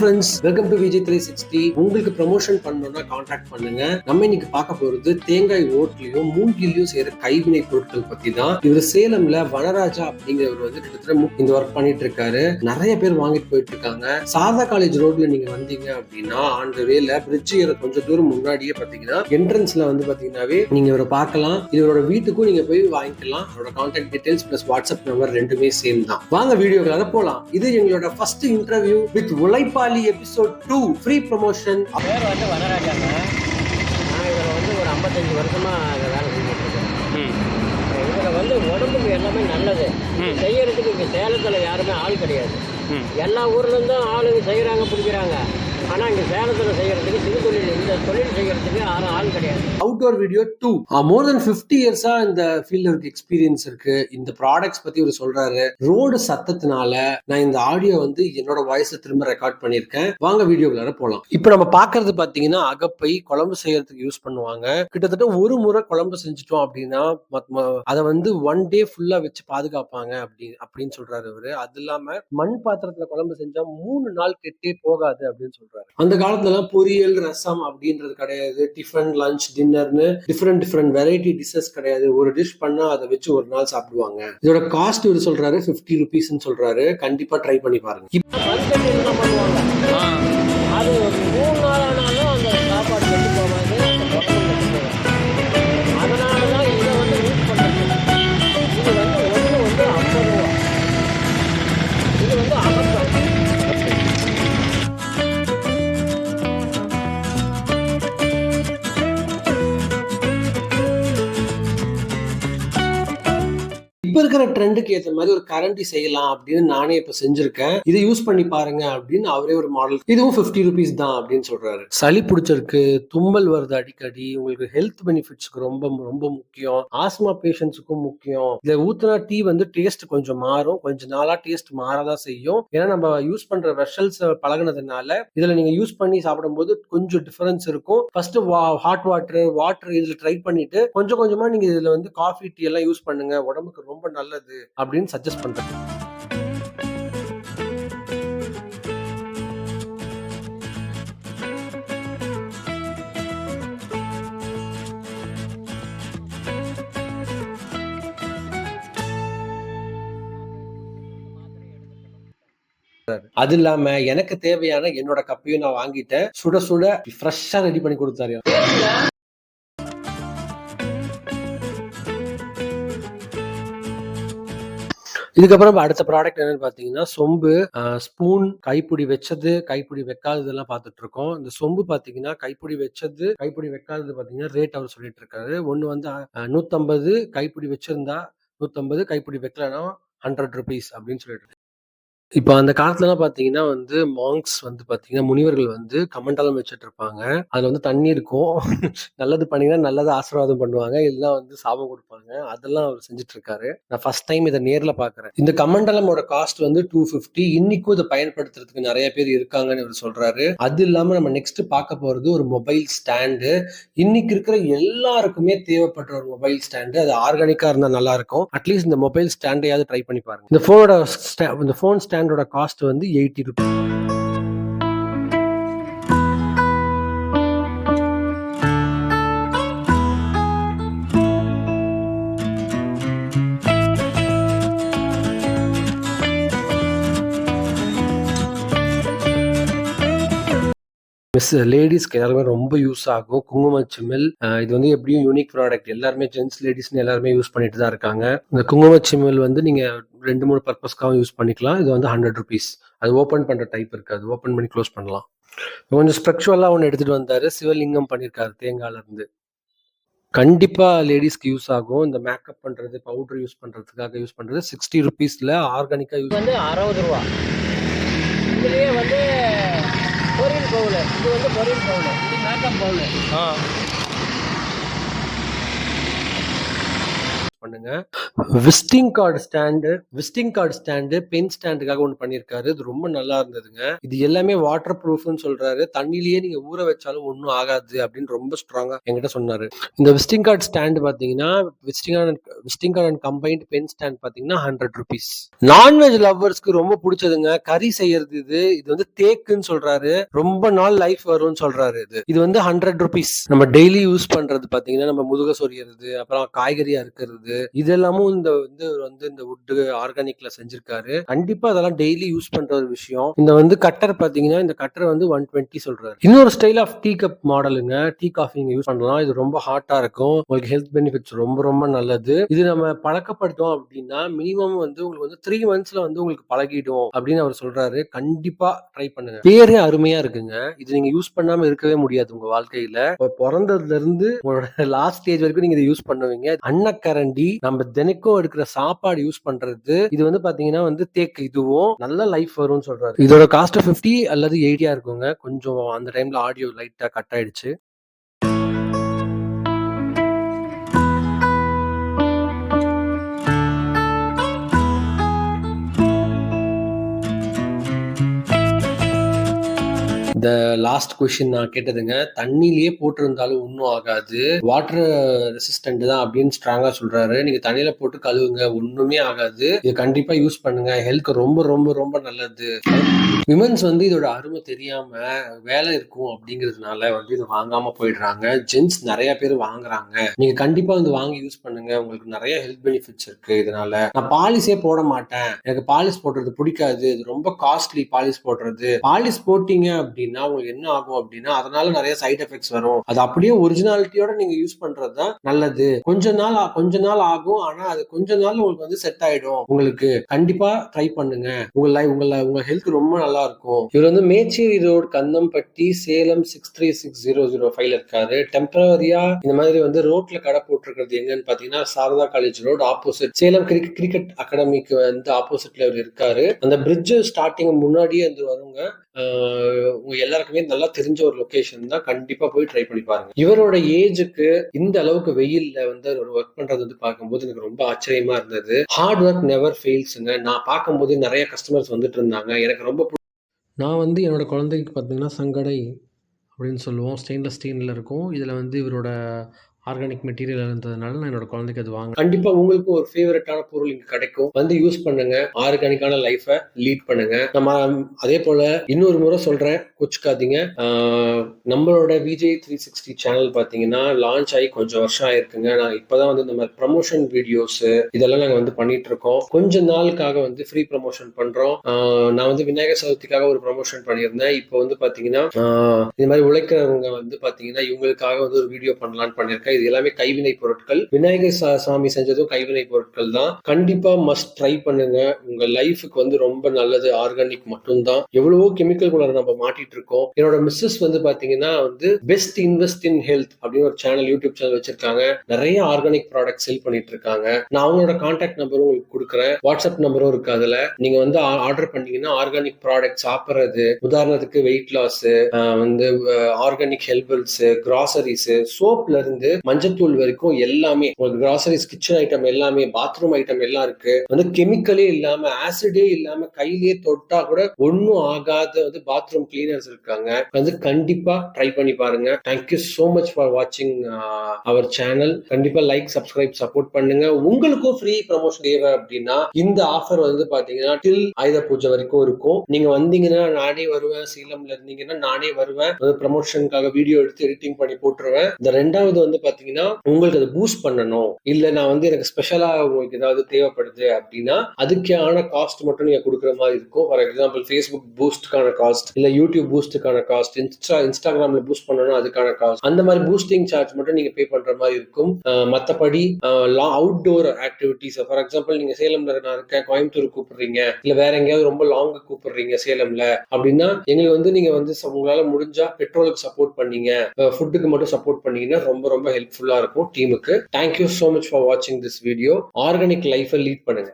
Friends welcome to Vijay three sixty உங்களுக்கு promotion பண்ணணும்னா contact பண்ணுங்க. நம்ம இன்னைக்கு பார்க்க போறது தேங்காய் ஓட்லயும் மூங்கிலையும் செய்யற கைவினை பொருட்கள் பத்தி தான் இவர் சேலம்ல வனராஜா அப்படிங்கிறவர் வந்து கிட்டத்தட்ட இந்த ஒர்க் பண்ணிட்டு இருக்காரு. நிறைய பேர் வாங்கிட்டு போயிட்டு இருக்காங்க. சாதா காலேஜ் ரோட்ல நீங்க வந்தீங்க அப்படின்னா ஆண்ட வேல பிரிட்ஜ் ஏற கொஞ்சம் தூரம் முன்னாடியே பாத்தீங்கன்னா என்ட்ரன்ஸ்ல வந்து பாத்தீங்கன்னாவே நீங்க இவரை பார்க்கலாம். இவரோட வீட்டுக்கும் நீங்க போய் வாங்கிக்கலாம். அவரோட contact details plus WhatsApp number ரெண்டுமே சேம் தான். வாங்க வீடியோக்குள்ள போலாம். இது எங்களோட ஃபர்ஸ்ட் இன்டர்வியூ வித் உழைப்பாளி எபிசோட் டூ ஃப்ரீ ப்ரமோஷன் பேர் வந்து வனராஜாங்க நான் இதில் வந்து ஒரு ஐம்பத்தஞ்சு வருஷமாக இதை வேலை செஞ்சுட்டு இருக்கேன் இதில் வந்து உடம்புக்கு எல்லாமே நல்லது. செய்யறதுக்கு இங்கே சேலத்தில் யாருமே ஆள் கிடையாது. எல்லா ஊர்லேருந்தும் ஆளுங்க செய்கிறாங்க பிடிக்கிறாங்க. ஆனால் இங்கே சேலத்தில் செய்கிறதுக்கு சிறு தொழில் இந்த தொழில் செய்கிறதுக்கு யாரும் ஆள் கிடையாது. Outdoor video two more then fifty இயர்ஸா இந்த ஃபீல்டில் இருக்கு எக்ஸ்பீரியன்ஸ் இருக்கு. இந்த ப்ராடக்ட்ஸ் பத்தி இவர் சொல்றாரு. ரோடு சத்தத்தினால நான் இந்த ஆடியோ வந்து என்னோட வாய்ஸ் திரும்ப ரெக்கார்ட் பண்ணியிருக்கேன். வாங்க வீடியோக்குள்ளார போலாம். இப்போ நம்ம பாக்குறது பாத்தீங்கன்னா அகப்பை குழம்பு செய்யறதுக்கு யூஸ் பண்ணுவாங்க. கிட்டத்தட்ட ஒரு முறை குழம்பு செஞ்சுட்டோம் அப்படின்னா மத்- அதை வந்து ஒன் டே ஃபுல்லா வச்சு பாதுகாப்பாங்க அப்படி அப்படின்னு சொல்றாரு இவரு. அது இல்லாம மண் பாத்திரத்துல குழம்பு செஞ்சா மூணு நாள் கெட்டே போகாது அப்படின்னு சொல்றாரு. அந்த காலத்துல எல்லாம் பொரியல் ரசம் அப்படின்றது கிடையாது. டிஃபன் லஞ்ச் டின்னர்னு டிஃப்ரெண்ட் டிஃப்ரெண்ட் வெரைட்டி டிஷ்ஷஸ் கிடையாது. ஒரு டிஷ் பண்ணா அதை வச்சு ஒரு நாள் சாப்பிடுவாங்க. இதோட காஸ்ட் இவர் சொல்றாரு 50 ருபீஸ்னு சொல்றாரு. கண்டிப்பா ட்ரை பண்ணி பாருங்க. இருக்கிற ட்ரெண்டுக்கு ஏற்ற மாதிரி ஒரு கரண்டி செய்யலாம் அப்படின்னு நானே இப்ப செஞ்சிருக்கேன். இதை யூஸ் பண்ணி பாருங்க அப்படின்னு அவரே ஒரு மாடல் இதுவும் 50 ருபீஸ் தான் அப்படின்னு சொல்றாரு. சளி பிடிச்சிருக்கு தும்மல் வருது அடிக்கடி. உங்களுக்கு ஹெல்த் பெனிஃபிட்ஸ்க்கு ரொம்ப ரொம்ப முக்கியம். ஆஸ்மா பேஷண்ட்ஸுக்கும் முக்கியம். இதை ஊத்தினா டீ வந்து டேஸ்ட் கொஞ்சம் மாறும். கொஞ்ச நாளா டேஸ்ட் மாறதான் செய்யும். ஏன்னா நம்ம யூஸ் பண்ற வெஷல்ஸ் பழகுனதுனால இதுல நீங்க யூஸ் பண்ணி சாப்பிடும்போது கொஞ்சம் டிஃபரன்ஸ் இருக்கும். ஃபர்ஸ்ட் ஹாட் வாட்டர் வாட்டர் இதுல ட்ரை பண்ணிட்டு கொஞ்சம் கொஞ்சமா நீங்க இதுல வந்து காஃபி டீ எல்லாம் யூஸ் பண்ணுங்க. உடம்புக்கு ரொம்ப நல்லது. அப்படின்னு சஜஸ்ட் பண்றேன். அது இல்லாம எனக்கு தேவையான என்னோட கப்பையும் நான் வாங்கிட்டேன். சுட சுட ஃப்ரெஷ்ஷா ரெடி பண்ணி கொடுத்தாரு. இதுக்கப்புறம் அடுத்த ப்ராடக்ட் என்னன்னு பாத்தீங்கன்னா சொம்பு ஸ்பூன் கைப்பிடி வச்சது கைப்பிடி வைக்காததெல்லாம் பார்த்துட்டு இருக்கோம். இந்த சொம்பு பாத்தீங்கன்னா கைப்பிடி வச்சது கைப்பிடி வைக்காதது பாத்தீங்கன்னா ரேட் அவர் சொல்லிட்டு இருக்காரு. ஒன்னு வந்து நூற்றம்பது நூத்தம்பது கைப்பிடி வச்சிருந்தா நூத்தம்பது கைப்பிடி வைக்கலன்னா ஹண்ட்ரட் ருபீஸ் அப்படின்னு சொல்லிட்டு இப்போ அந்த காலத்துலலாம் பார்த்தீங்கன்னா வந்து மாங்ஸ் வந்து பார்த்தீங்கன்னா முனிவர்கள் வந்து கமண்டலம் வச்சுட்டு இருப்பாங்க அதில் வந்து தண்ணி இருக்கும் நல்லது பண்ணிங்கன்னா நல்லது ஆசீர்வாதம் பண்ணுவாங்க. இதெல்லாம் வந்து சாபம் கொடுப்பாங்க. அதெல்லாம் அவர் செஞ்சுட்டு இருக்காரு நான் ஃபர்ஸ்ட் டைம் இதை நேரில் பார்க்குறேன் இந்த கமண்டலமோட காஸ்ட் வந்து டூ ஃபிஃப்டி இன்னைக்கும் இதை பயன்படுத்துறதுக்கு நிறைய பேர் இருக்காங்கன்னு இவர் சொல்றாரு. அது இல்லாமல் நம்ம நெக்ஸ்ட் பார்க்க போகிறது ஒரு மொபைல் ஸ்டாண்டு இன்னைக்கு இருக்கிற எல்லாருக்குமே தேவைப்படுற ஒரு மொபைல் ஸ்டாண்டு அது ஆர்கானிக்காக இருந்தால் நல்லா இருக்கும். அட்லீஸ்ட் இந்த மொபைல் ஸ்டாண்டையாவது ட்ரை பண்ணி பாருங்க. இந்த ஃபோனோட இந்த ஃபோன் ஸ்டாண்ட் ஸ்டாண்டோட காஸ்ட் வந்து எயிட்டி ருபீஸ் மிஸ் லேடிஸ்க்கு எல்லாருமே ரொம்ப யூஸ் ஆகும். குங்கும சிமில் இது வந்து எப்படியும் யூனிக் ப்ராடக்ட் எல்லாருமே ஜென்ஸ் லேடிஸ்னு எல்லாருமே யூஸ் பண்ணிட்டு தான் இருக்காங்க. இந்த குங்கும சிமில் வந்து நீங்க ரெண்டு மூணு பர்பஸ்க்காகவும் யூஸ் பண்ணிக்கலாம். இது வந்து ஹண்ட்ரட் ருபீஸ் அது ஓப்பன் பண்ற டைப் இருக்கு. அது ஓப்பன் பண்ணி க்ளோஸ் பண்ணலாம். கொஞ்சம் ஸ்பெக்சுவலா ஒன்று எடுத்துட்டு வந்தாரு. சிவலிங்கம் பண்ணியிருக்காரு தேங்காயில இருந்து கண்டிப்பா லேடிஸ்க்கு யூஸ் ஆகும். இந்த மேக்கப் பண்றது பவுடர் யூஸ் பண்றதுக்காக யூஸ் பண்றது சிக்ஸ்டி ருபீஸ்ல ஆர்கானிக்கா யூஸ் வந்து அறுபது ரூபா. இதுலேயே வந்து பவுல். இது வந்து பொரியல் பவுல். இது மேக்கப் பவுல். பண்ணுங்க பண்ணுங்க. Visiting card stand visiting card stand pen ஸ்டாண்டுக்காக ஒன்று பண்ணியிருக்காரு இது ரொம்ப நல்லா இருந்ததுங்க. இது எல்லாமே வாட்டர் ப்ரூஃப்னு சொல்றாரு. தண்ணிலேயே நீங்க ஊற வச்சாலும் ஒன்றும் ஆகாது அப்படின்னு ரொம்ப ஸ்ட்ராங்கா என்கிட்ட சொன்னாரு. இந்த விசிட்டிங் கார்டு ஸ்டாண்டு பாத்தீங்கன்னா visiting card visiting card and combined pen stand பாத்தீங்கன்னா ஹண்ட்ரட் ருபீஸ் நான்வெஜ் லவ்வர்ஸ்க்கு ரொம்ப பிடிச்சதுங்க. கறி செய்யறது இது. இது வந்து தேக்குன்னு சொல்றாரு. ரொம்ப நாள் லைஃப் வரும்னு சொல்றாரு இது. இது வந்து ஹண்ட்ரட் ருபீஸ் நம்ம டெய்லி யூஸ் பண்றது பாத்தீங்கன்னா நம்ம முதுக சொரியறது அப்புறம் காய்கறியா இருக்கிறது இதெல்லாமும் இந்த வந்து வந்து இந்த வுட்டு ஆர்கானிக்ல செஞ்சிருக்காரு. கண்டிப்பா அதெல்லாம் டெய்லி யூஸ் பண்ற ஒரு விஷயம். இந்த வந்து கட்டர் பாத்தீங்கன்னா இந்த கட்டர் வந்து ஒன் டுவெண்ட்டி சொல்றாரு. இன்னொரு ஸ்டைல் ஆஃப் டீ கப் மாடலுங்க டீ காஃபி நீங்க யூஸ் பண்ணலாம். இது ரொம்ப ஹாட்டா இருக்கும். உங்களுக்கு ஹெல்த் பெனிஃபிட்ஸ் ரொம்ப ரொம்ப நல்லது. இது நம்ம பழக்கப்படுத்தோம் அப்படின்னா மினிமம் வந்து உங்களுக்கு வந்து த்ரீ மந்த்ஸ்ல வந்து உங்களுக்கு பழகிடும் அப்படின்னு அவர் சொல்றாரு. கண்டிப்பா ட்ரை பண்ணுங்க. பேரே அருமையா இருக்குங்க. இது நீங்க யூஸ் பண்ணாம இருக்கவே முடியாது உங்க வாழ்க்கையில. பிறந்ததுல இருந்து உங்களோட லாஸ்ட் ஸ்டேஜ் வரைக்கும் நீங்க இதை யூஸ் பண்ணுவீங்க. அன்னக்கரண்டி நம்ம தினைக்கும் எடுக்கிற சாப்பாடு யூஸ் பண்றது இது வந்து பாத்தீங்கன்னா வந்து தேக்கு. இதுவும் நல்ல லைஃப் வரும்னு சொல்றாரு. இதோட காஸ்ட் 50 அல்லது எயிட்டியா இருக்குங்க. கொஞ்சம் அந்த டைம்ல ஆடியோ லைட்டா கட் ஆயிடுச்சு. இந்த லாஸ்ட் கொஸ்டின் நான் கேட்டதுங்க தண்ணியிலேயே போட்டிருந்தாலும் ஒன்றும் ஆகாது. வாட்டர் ரெசிஸ்டன்ட் தான் அப்படின்னு ஸ்ட்ராங்கா சொல்றாரு. நீங்க தண்ணியில போட்டு கழுவுங்க ஒண்ணுமே ஆகாது. இது கண்டிப்பா யூஸ் பண்ணுங்க. ஹெல்த் ரொம்ப ரொம்ப ரொம்ப நல்லது. விமன்ஸ் வந்து இதோட அருமை தெரியாம வேலை இருக்கும் அப்படிங்கிறதுனால வந்து இதை வாங்காம போயிடுறாங்க. ஜென்ஸ் நிறைய பேர் வாங்குறாங்க. நீங்க கண்டிப்பா வந்து வாங்கி யூஸ் பண்ணுங்க. உங்களுக்கு நிறைய ஹெல்த் பெனிஃபிட்ஸ் இருக்கு இதனால. நான் பாலிஸே போட மாட்டேன். எனக்கு பாலிஷ் போடுறது பிடிக்காது. இது ரொம்ப காஸ்ட்லி பாலிஷ் போடுறது. பாலிஷ் போட்டீங்க அப்படின்னா உங்களுக்கு என்ன ஆகும் அப்படின்னா அதனால நிறைய சைடு எஃபெக்ட்ஸ் வரும். அது அப்படியே ஒரிஜினாலிட்டியோட நீங்க யூஸ் பண்றது தான் நல்லது. கொஞ்ச நாள் கொஞ்ச நாள் ஆகும். ஆனா அது கொஞ்ச நாள் உங்களுக்கு வந்து செட் ஆயிடும். உங்களுக்கு கண்டிப்பா ட்ரை பண்ணுங்க. உங்க லைஃப் உங்க உங்க ஹெல்த் ரொம்ப நல்லா இருக்கும். இவர் வந்து Mecheri road Kandampatti Salem six three six zero zero ஃபைவ்ல இருக்காரு. டெம்பரரியா இந்த மாதிரி வந்து ரோட்ல கடை போட்டிருக்கிறது எங்கன்னு பாத்தீங்கன்னா Sarada college road opposite Salem cricket cricket அகாடமிக்கு வந்து ஆப்போசிட்ல இவர் இருக்காரு. அந்த பிரிட்ஜ் ஸ்டார்டிங் முன்னாடியே வந்து வருங்க எல்லாருக்குமே நல்லா தெரிஞ்ச ஒரு லொக்கேஷன் தான் கண்டிப்பா போய் ட்ரை பண்ணி பாருங்க. இவரோட ஏஜுக்கு இந்த அளவுக்கு வெயில்ல வந்து அவர் ஒர்க் பண்றது வந்து பார்க்கும்போது எனக்கு ரொம்ப ஆச்சரியமா இருந்தது. ஹார்ட் ஒர்க் நெவர் ஃபெயில்ஸுங்க நான் பார்க்கும்போது நிறைய கஸ்டமர்ஸ் வந்துட்டு இருந்தாங்க. எனக்கு ரொம்ப பிடி- நான் வந்து என்னோட குழந்தைக்கு பார்த்தீங்கன்னா சங்கடை அப்படின்னு சொல்லுவோம். ஸ்டெயின்லெஸ் ஸ்டீலில் இருக்கும். இதில் வந்து இவரோட ஆர்கானிக் மெட்டீரியல் இருந்ததுனால நான் என்னோட குழந்தைக்கு அது வாங்க கண்டிப்பா உங்களுக்கு ஒரு ஃபேவரட்டான பொருள் இங்க கிடைக்கும். வந்து யூஸ் பண்ணுங்க. ஆர்கானிக்கான லைஃபை லீட் பண்ணுங்க. நம்ம அதே போல இன்னொரு முறை சொல்றேன். கொச்சுக்காதீங்க. நம்மளோட விஜய் த்ரீ சிக்ஸ்டி சேனல் பாத்தீங்கன்னா லான்ச் ஆகி கொஞ்சம் வருஷம் ஆயிருக்குங்க. நான் இப்பதான் வந்து இந்த மாதிரி ப்ரமோஷன் வீடியோஸ் இதெல்லாம் நாங்க வந்து பண்ணிட்டு இருக்கோம் கொஞ்ச நாளுக்காக வந்து ஃப்ரீ ப்ரமோஷன் பண்றோம். நான் வந்து விநாயகர் சதுர்த்திக்காக ஒரு ப்ரமோஷன் பண்ணியிருந்தேன். இப்போ வந்து பாத்தீங்கன்னா இந்த மாதிரி உழைக்கிறவங்க வந்து பாத்தீங்கன்னா இவங்களுக்காக வந்து ஒரு வீடியோ பண்ணலான்னு பண்ணியிருக்கேன். இது எல்லாமே கைவினை பொருட்கள். விநாயகர் சா- சாமி செஞ்சதும் கைவினை பொருட்கள் தான் கண்டிப்பா மஸ்ட் ட்ரை பண்ணுங்க. உங்க லைஃபுக்கு வந்து ரொம்ப நல்லது. ஆர்கானிக் மட்டும்தான். எவ்வளவோ கெமிக்கல் குள்ள நம்ம மாட்டிட்டு இருக்கோம் என்னோட மிஸ்ஸஸ் வந்து பாத்தீங்கன்னா வந்து பெஸ்ட் இன்வெஸ்ட் இன் ஹெல்த் அப்படின்னு ஒரு சேனல் யூடியூப் சேனல் வச்சிருக்காங்க. நிறைய ஆர்கானிக் ப்ராடக்ட் செல் பண்ணிட்டு இருக்காங்க நான் அவங்களோட கான்டாக்ட் நம்பரும் உங்களுக்கு கொடுக்குறேன். வாட்ஸ்அப் நம்பரும் இருக்கு அதுல. நீங்க வந்து ஆர்டர் பண்ணீங்கன்னா ஆர்கானிக் ப்ராடக்ட் சாப்பிட்றது உதாரணத்துக்கு வெயிட் லாஸ் வந்து ஆர்கானிக் ஹெல்பல்ஸ் கிராசரிஸ் சோப்ல இருந்து மஞ்சத்தூள் வரைக்கும் எல்லாமே உங்களுக்கு கிராசரிஸ் கிச்சன் ஐட்டம் எல்லாமே பாத்ரூம் ஐட்டம் எல்லாம் இருக்கு. வந்து கெமிக்கலே இல்லாம ஆசிடே இல்லாம கையிலேயே தொட்டா கூட ஒன்னும் ஆகாத வந்து பாத்ரூம் கிளீனர்ஸ் இருக்காங்க. வந்து கண்டிப்பா ட்ரை பண்ணி பாருங்க. தேங்க்யூ சோ மச் ஃபார் வாட்சிங் அவர் சேனல் கண்டிப்பா லைக் சப்ஸ்கிரைப் சப்போர்ட் பண்ணுங்க. உங்களுக்கும் ஃப்ரீ ப்ரமோஷன் தேவை அப்படின்னா இந்த ஆஃபர் வந்து பாத்தீங்கன்னா டில் ஆயுத பூஜை வரைக்கும் இருக்கும். நீங்க வந்தீங்கன்னா நானே வருவேன். சீலம்ல இருந்தீங்கன்னா நானே வருவேன். ப்ரமோஷனுக்காக வீடியோ எடுத்து எடிட்டிங் பண்ணி போட்டுருவேன். இந்த ரெண்டாவது வந்து பாத்தீங்கன்னா உங்களுக்கு அதை பூஸ்ட் பண்ணணும். இல்ல நான் வந்து எனக்கு ஸ்பெஷலா உங்களுக்கு ஏதாவது தேவைப்படுது அப்படின்னா அதுக்கான காஸ்ட் மட்டும் நீங்க கொடுக்குற மாதிரி இருக்கும். ஃபார் எக்ஸாம்பிள் ஃபேஸ்புக் பூஸ்டுக்கான காஸ்ட் இல்ல யூடியூப் பூஸ்டுக்கான காஸ்ட் இன்ஸ்டா இன்ஸ்டாகிராம்ல பூஸ்ட் பண்ணணும் அதுக்கான காஸ்ட் அந்த மாதிரி பூஸ்டிங் சார்ஜ் மட்டும் நீங்க பே பண்ற மாதிரி இருக்கும். மத்தபடி அவுட்டோர் ஆக்டிவிட்டிஸ் ஃபார் எக்ஸாம்பிள் நீங்க சேலம்ல நான் இருக்கேன் கோயம்புத்தூர் கூப்பிடுறீங்க இல்ல வேற எங்கேயாவது ரொம்ப லாங் கூப்பிடுறீங்க சேலம்ல அப்படின்னா எங்களுக்கு வந்து நீங்க வந்து உங்களால முடிஞ்சா பெட்ரோலுக்கு சப்போர்ட் பண்ணீங்க ஃபுட்டுக்கு மட்டும் சப்போர்ட் பண்ணீங்கன்னா ரொம்ப ரொம்ப ஹெல்ப்ஃபுல்லா இருக்கும். டீமுக்கு thank you so much for வாட்சிங் திஸ் வீடியோ ஆர்கானிக் லைஃபை லீட் பண்ணுங்க.